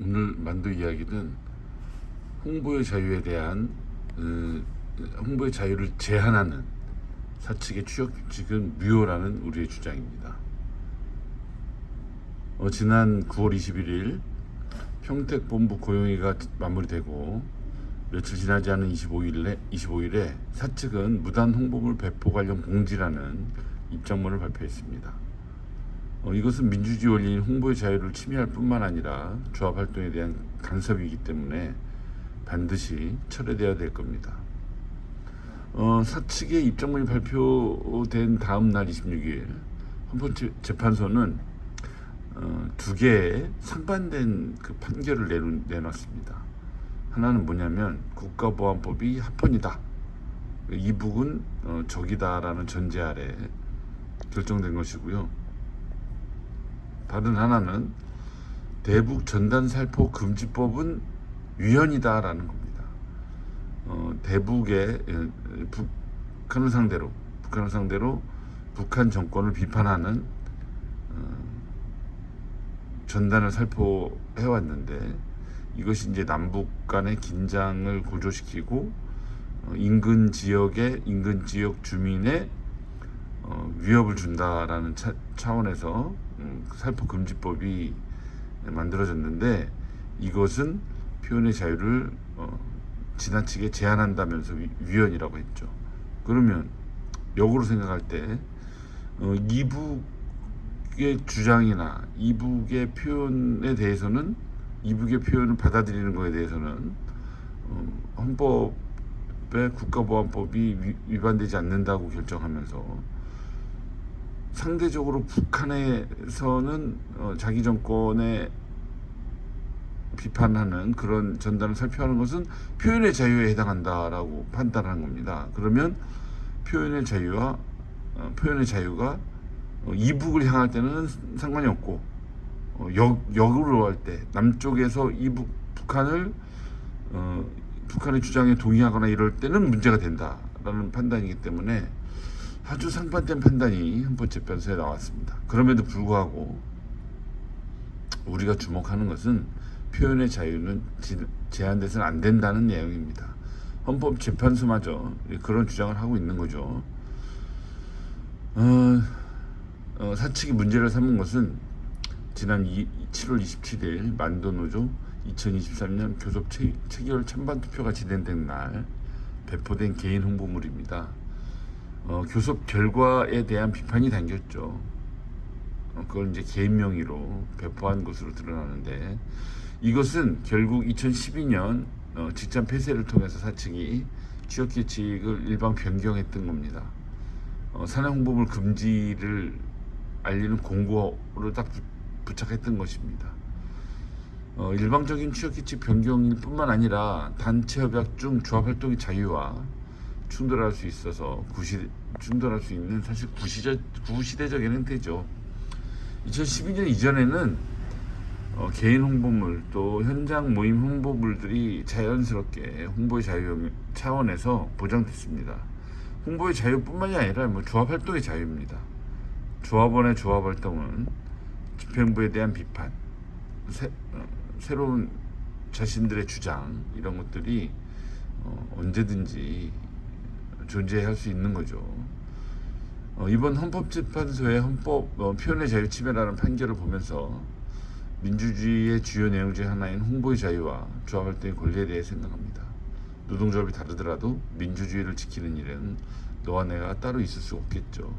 오늘 만두 이야기는 홍보의 자유에 대한 어, 홍보의 자유를 제한하는 사측의 추적 규칙은 무효라는 우리의 주장입니다. 어, 지난 9월 21일 평택본부 고용회가 마무리되고 며칠 지나지 않은 25일에 25일에 사측은 무단 홍보물 배포 관련 공지라는 입장문을 발표했습니다. 어, 이것은 민주주의 원리인 홍보의 자유를 침해할 뿐만 아니라 조합 활동에 대한 간섭이기 때문에 반드시 철회되어야 될 겁니다. 어, 사측의 입장문이 발표된 다음 날 26일 헌법재판소는 어, 두 개의 상반된 그 판결을 내놓, 내놨습니다. 하나는 뭐냐면 국가보안법이 합헌이다. 이북은 어, 적이다라는 전제 아래 결정된 것이고요. 다른 하나는 대북 전단 살포 금지법은 위헌이다라는 겁니다. 어, 대북의 에, 북한을 상대로 북한을 상대로 북한 정권을 비판하는 어, 전단을 살포해 왔는데 이것이 이제 남북 간의 긴장을 고조시키고 어, 인근 지역의 인근 지역 주민의 어, 위협을 준다라는 차, 차원에서 음, 살포 금지법이 만들어졌는데 이것은 표현의 자유를 어, 지나치게 제한한다면서 위, 위헌이라고 했죠. 그러면 역으로 생각할 때 어, 이북의 주장이나 이북의 표현에 대해서는 이북의 표현을 받아들이는 것에 대해서는 어, 헌법의 국가보안법이 위, 위반되지 않는다고 결정하면서 상대적으로 북한에서는 어, 자기 정권의 비판하는 그런 전단을 살펴하는 것은 표현의 자유에 해당한다라고 판단한 겁니다. 그러면 표현의 자유와 어, 표현의 자유가 어, 이북을 향할 때는 상관이 없고 어, 역 역으로 할 때 남쪽에서 이북 북한을 어, 북한의 주장에 동의하거나 이럴 때는 문제가 된다라는 판단이기 때문에 아주 상반된 판단이 헌법재판소에 나왔습니다. 그럼에도 불구하고 우리가 주목하는 것은 표현의 자유는 지- 제한돼서는 안 된다는 내용입니다. 헌법 재판소마저 그런 주장을 하고 있는 거죠. 어, 어, 사측이 문제를 삼은 것은 지난 2, 7월 27일 만도노조 2023년 교섭 체, 체결 찬반 투표가 진행된 날 배포된 개인 홍보물입니다. 어, 교섭 결과에 대한 비판이 담겼죠. 어, 그걸 이제 개인 명의로 배포한 것으로 드러나는데 이것은 결국 2012년 어, 직장 폐쇄를 통해서 사측이 취업 규칙을 일방 변경했던 겁니다. 어, 사내 홍보물 금지를 알리는 공고를 딱 부- 부착했던 것입니다. 어, 일방적인 취업 규칙 변경일 뿐만 아니라 단체 협약 중 조합 활동의 자유와 충돌할 수 있어서 구시, 충돌할 수 있는 사실 구시적, 구시대적인 행태죠. 2012년 이전에는 어, 개인 홍보물 또 현장 모임 홍보물들이 자연스럽게 홍보의 자유 차원에서 보장됐습니다. 홍보의 자유뿐만이 아니라 뭐 조합 활동의 자유입니다. 조합원의 조합 활동은 집행부에 대한 비판, 새, 로운 자신들의 주장 이런 것들이 어, 언제든지 존재할 수 있는 거죠. 어, 이번 헌법재판소의 헌법 어, 표현의 자유 침해라는 판결을 보면서 민주주의의 주요 내용 중 하나인 홍보의 자유와 조합 활동의 권리에 대해 생각합니다. 노동조합이 다르더라도 민주주의를 지키는 일은 너와 내가 따로 있을 수 없겠죠.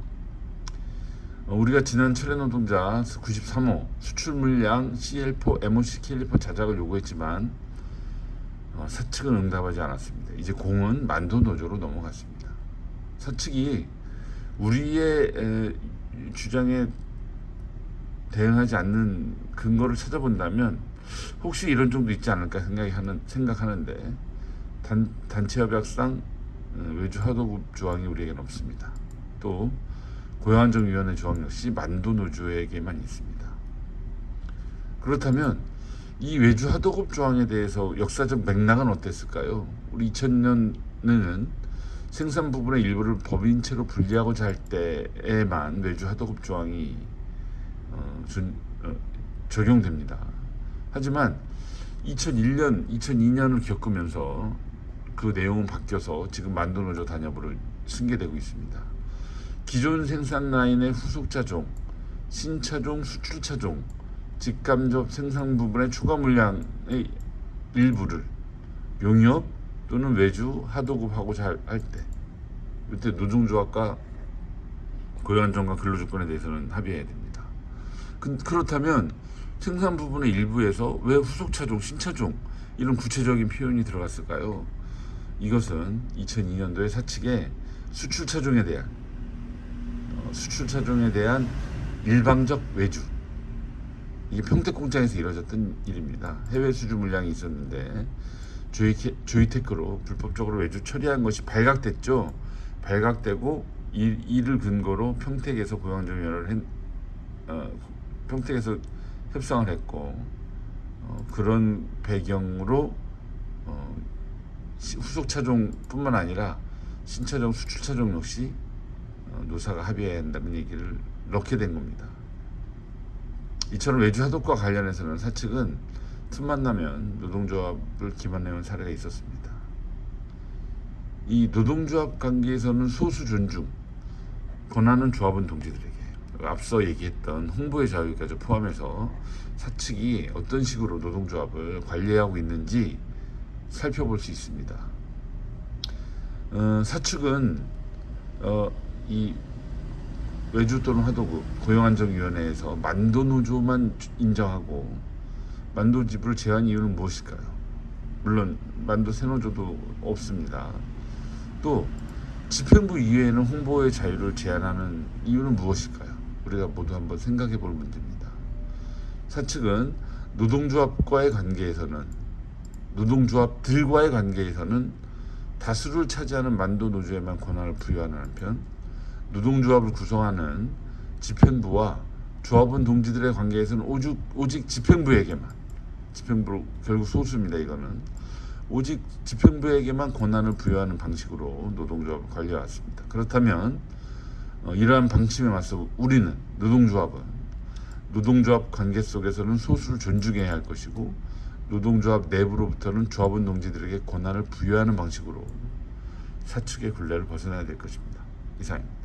어, 우리가 지난 철회 노동자 93호 수출 물량 CL4, MOC, KL4 자작을 요구했지만 어, 사측은 응답하지 않았습니다. 이제 공은 만도 노조로 넘어갔습니다. 사측이 우리의 에, 주장에 대응하지 않는 근거를 찾아본다면 혹시 이런 정도 있지 않을까 생각이 하는 생각하는데 단 단체 협약상 어, 외주 하도급 조항이 우리에게는 없습니다. 또 고용안정위원회 조항 역시 만도 노조에게만 있습니다. 그렇다면 이 외주 하도급 조항에 대해서 역사적 맥락은 어땠을까요? 우리 2000년에는 생산 부분의 일부를 법인체로 분리하고자 할 때에만 외주 하도급 조항이 어, 준- 어, 적용됩니다. 하지만 2001년, 2002년을 겪으면서 그 내용은 바뀌어서 지금 만도노조 단협으로 승계되고 있습니다. 기존 생산 라인의 후속 차종, 신차종, 수출 차종, 직간접 생산 부분의 추가 물량의 일부를 용역 또는 외주 하도급하고 잘 할 때, 이때 노동조합과 고용안정과 근로조건에 대해서는 합의해야 됩니다. 그, 그렇다면 생산 부분의 일부에서 왜 후속 차종, 신차종 이런 구체적인 표현이 들어갔을까요? 이것은 2002년도에 사측의 수출 차종에 대한 어, 수출 차종에 대한 일방적 외주 이게 평택 공장에서 이루어졌던 일입니다. 해외 수주 물량이 있었는데 조이, 조이테크로 불법적으로 외주 처리한 것이 발각됐죠. 발각되고 이, 이를 근거로 평택에서 고용안정위원회를 했, 어, 평택에서 협상을 했고 어, 그런 배경으로 어, 시- 후속 차종뿐만 아니라 신차종, 수출 차종 역시 어, 노사가 합의해야 한다는 얘기를 넣게 된 겁니다. 이처럼 외주 하독과 관련해서는 사측은 틈만 나면 노동조합을 기만해온 사례가 있었습니다. 이 노동조합 관계에서는 소수 존중, 권한은 조합원 동지들에게 앞서 얘기했던 홍보의 자유까지 포함해서 사측이 어떤 식으로 노동조합을 관리하고 있는지 살펴볼 수 있습니다. 어, 사측은 어, 이 외주 또는 하도급 고용안정위원회에서 만도 노조만 인정하고 만도 지부를 제한 이유는 무엇일까요? 물론 만도 세노조도 없습니다. 또 집행부 이외에는 홍보의 자유를 제한하는 이유는 무엇일까요? 우리가 모두 한번 생각해 볼 문제입니다. 사측은 노동조합과의 관계에서는 노동조합들과의 관계에서는 다수를 차지하는 만도 노조에만 권한을 부여하는 한편 노동조합을 구성하는 집행부와 조합원 동지들의 관계에서는 오직, 오직 집행부에게만 집행부 결국 소수입니다 이거는 오직 집행부에게만 권한을 부여하는 방식으로 노동조합을 관리해왔습니다. 그렇다면 어, 이러한 방침에 맞서 우리는 노동조합은 노동조합 관계 속에서는 소수를 존중해야 할 것이고 노동조합 내부로부터는 조합원 동지들에게 권한을 부여하는 방식으로 사측의 굴레를 벗어나야 될 것입니다. 이상입니다.